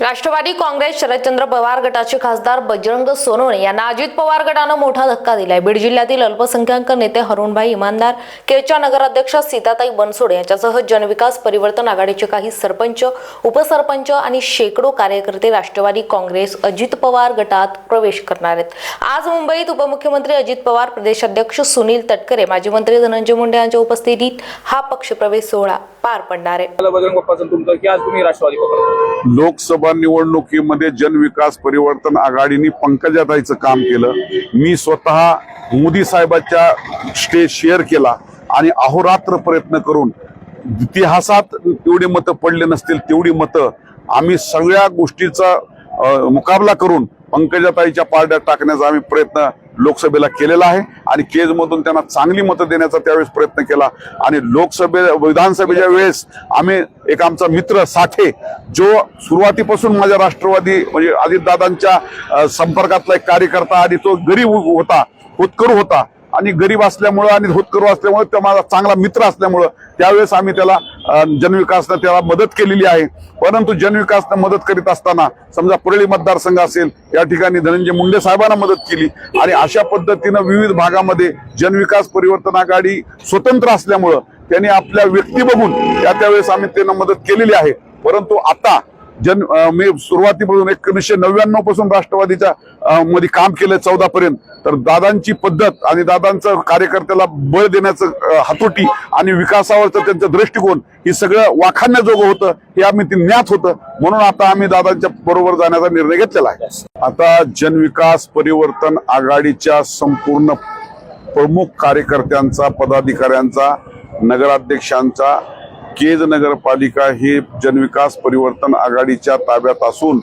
राष्ट्रवादी काँग्रेस शरदचंद्र पवार गटाचे खासदार बजरंग सोनवणे यांना अजित पवार गटानं मोठा धक्का दिलाय. बीड जिल्ह्यातील अल्पसंख्याक नेते हरुणभाई इमानदार केळच्या नगराध्यक्ष सीताताई बनसोड यांच्यासह जनविकास परिवर्तन आघाडीचे काही सरपंच उपसरपंच आणि शेकडो कार्यकर्ते राष्ट्रवादी काँग्रेस अजित पवार गटात प्रवेश करणार आहेत. आज मुंबईत उपमुख्यमंत्री अजित पवार प्रदेशाध्यक्ष सुनील तटकरे माजी मंत्री धनंजय मुंडे यांच्या उपस्थितीत हा पक्षप्रवेश सोहळा पार पडणार आहे. मला लोकसभा निवडणुकीमध्ये जनविकास परिवर्तन आघाडीने पंकजाताईचं काम केलं. मी स्वतः मोदी साहेबाच्या स्टेज शेअर केला आणि अहोरात्र प्रयत्न करून इतिहासात तेवढी मतं पडले नसतील तेवढी मतं आम्ही सगळ्या गोष्टीचा मुकाबला करून पंकजाताईच्या पारड्यात टाकण्याचा आम्ही प्रयत्न लोकसभेला केलेला आहे आणि केजमधून त्यांना चांगली मतं देण्याचा त्यावेळेस प्रयत्न केला. आणि लोकसभे विधानसभेच्या वेळेस आम्ही एक आमचा मित्र साठे जो सुरुवातीपासून माझ्या राष्ट्रवादी म्हणजे अजितदादांच्या संपर्कातला एक कार्यकर्ता आणि तो गरीब होता होतकरू होता आणि गरीब असल्यामुळं आणि होतकरू असल्यामुळे तो माझा चांगला मित्र असल्यामुळं त्यावेळेस आम्ही त्याला जनविकासनं त्याला मदत केलेली आहे. परंतु जनविकासनं मदत करीत असताना समजा परळी मतदारसंघ असेल या ठिकाणी धनंजय मुंडे साहेबांना मदत केली. आणि अशा पद्धतीनं विविध भागामध्ये जनविकास परिवर्तन आघाडी स्वतंत्र असल्यामुळं त्यांनी आपल्या व्यक्ती बघून त्या त्यावेळेस आम्ही त्यांना मदत केलेली आहे. परंतु आता जन मी सुरुवातीपासून एकोणीसशे नव्याण्णवपासून राष्ट्रवादीच्या मध्ये काम केलं चौदा पर्यंत तर दादांची पद्धत आणि दादांचं कार्यकर्त्याला बळ देण्याचं हातोटी आणि विकासावरचं त्यांचं दृष्टिकोन हे सगळं वाखाणण्याजोगं होतं हे आम्ही ते ज्ञात होतं. म्हणून आता आम्ही दादांच्या बरोबर जाण्याचा निर्णय घेतलेला आहे. आता जनविकास परिवर्तन आघाडीच्या संपूर्ण प्रमुख कार्यकर्त्यांचा पदाधिकाऱ्यांचा नगराध्यक्षांचा केज नगरपालिका ही जनविकास परिवर्तन आघाडीच्या ताब्यात असून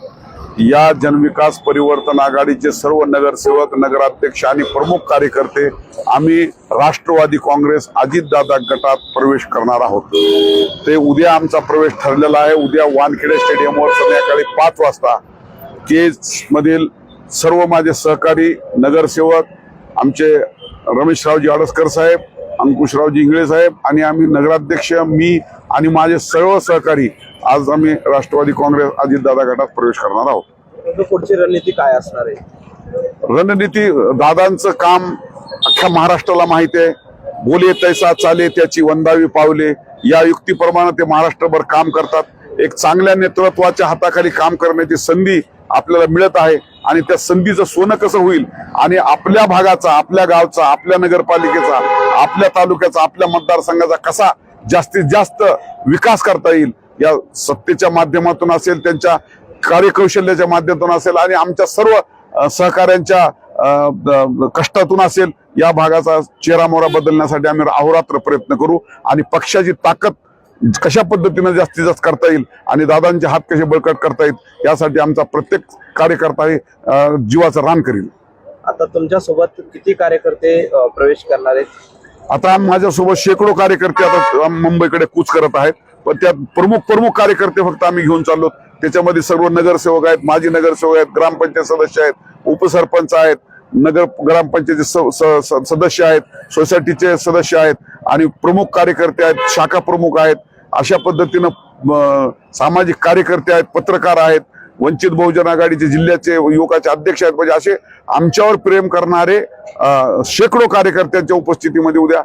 या जनविकास परिवर्तन आघाडीचे सर्व नगरसेवक नगराध्यक्ष आणि प्रमुख कार्यकर्ते आम्ही राष्ट्रवादी काँग्रेस अजितदादा गटात प्रवेश करणार आहोत. ते उद्या आमचा प्रवेश ठरलेला आहे. उद्या वानखेडे स्टेडियमवर संध्याकाळी पाच वाजता केजमधील सर्व माझे सहकारी नगरसेवक आमचे रमेशरावजी आडसकर साहेब अंकुशरावजी इंगळे साहेब आणि आम्ही नगराध्यक्ष मी आणि माझे सर्व सहकारी आज आम्ही राष्ट्रवादी काँग्रेस अजितदादा गटात प्रवेश करणार आहोत. पुढची रणनीती काय असणार आहे? रणनीती दादांचं काम अख्ख्या महाराष्ट्राला माहिती आहे. बोले तैसा चाले त्याची वंदावी पावले. या युक्तीप्रमाणे ते महाराष्ट्रभर काम करतात. एक चांगल्या नेतृत्वाच्या हाताखाली काम करण्याची संधी आपल्याला मिळत आहे. आणि त्या संधीचं सोनं कसं होईल? आणि आपल्या भागाचा आपल्या गावचा आपल्या नगरपालिकेचा आपल्या तालुक्याचा आपल्या मतदारसंघाचा कसा जास्तीत जास्त विकास करता येईल. या सत्तेच्या माध्यमातून असेल त्यांच्या कार्यकौशल्याच्या माध्यमातून असेल आणि आमच्या सर्व सहकाऱ्यांच्या कष्टातून असेल या भागाचा चेहरा मोहरा बदलण्यासाठी आम्ही अहोरात्र प्रयत्न करू आणि पक्षाची ताकद कशा पद्धतीने जास्तीत जास्त करता येईल आणि दादांचे हात कसे बळकट करता येईल यासाठी आमचा प्रत्येक कार्यकर्ता हे जीवाचं रान करील. आता तुमच्यासोबत किती कार्यकर्ते प्रवेश करणार आहेत? आता माझ्यासोबत शेकडो कार्यकर्ते आता मुंबईकडे कूच करत आहेत. पण त्यात प्रमुख प्रमुख कार्यकर्ते फक्त आम्ही घेऊन चाललो. त्याच्यामध्ये सर्व नगरसेवक आहेत माजी नगरसेवक आहेत ग्रामपंचायत सदस्य आहेत उपसरपंच आहेत नगर ग्रामपंचायतीचे स- स- स- सदस्य आहेत सोसायटीचे सदस्य आहेत आणि प्रमुख कार्यकर्ते आहेत शाखा प्रमुख आहेत. अशा पद्धतीनं सामाजिक कार्यकर्ते आहेत पत्रकार आहेत. वंचित बहुजन आघाडीचे जिल्ह्याचे युवकाचे अध्यक्ष आहेत. म्हणजे असे आमच्यावर प्रेम करणारे शेकडो कार्यकर्त्यांच्या उपस्थितीमध्ये उद्या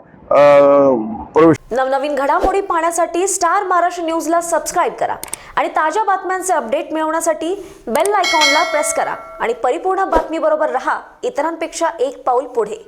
प्रवेश नवनवीन घडामोडी पाहण्यासाठी स्टार महाराष्ट्र न्यूजला सबस्क्राईब करा आणि ताज्या बातम्यांचे अपडेट मिळवण्यासाठी बेल आयकॉनला प्रेस करा. आणि परिपूर्ण बातमीबरोबर रहा. इतरांपेक्षा एक पाऊल पुढे.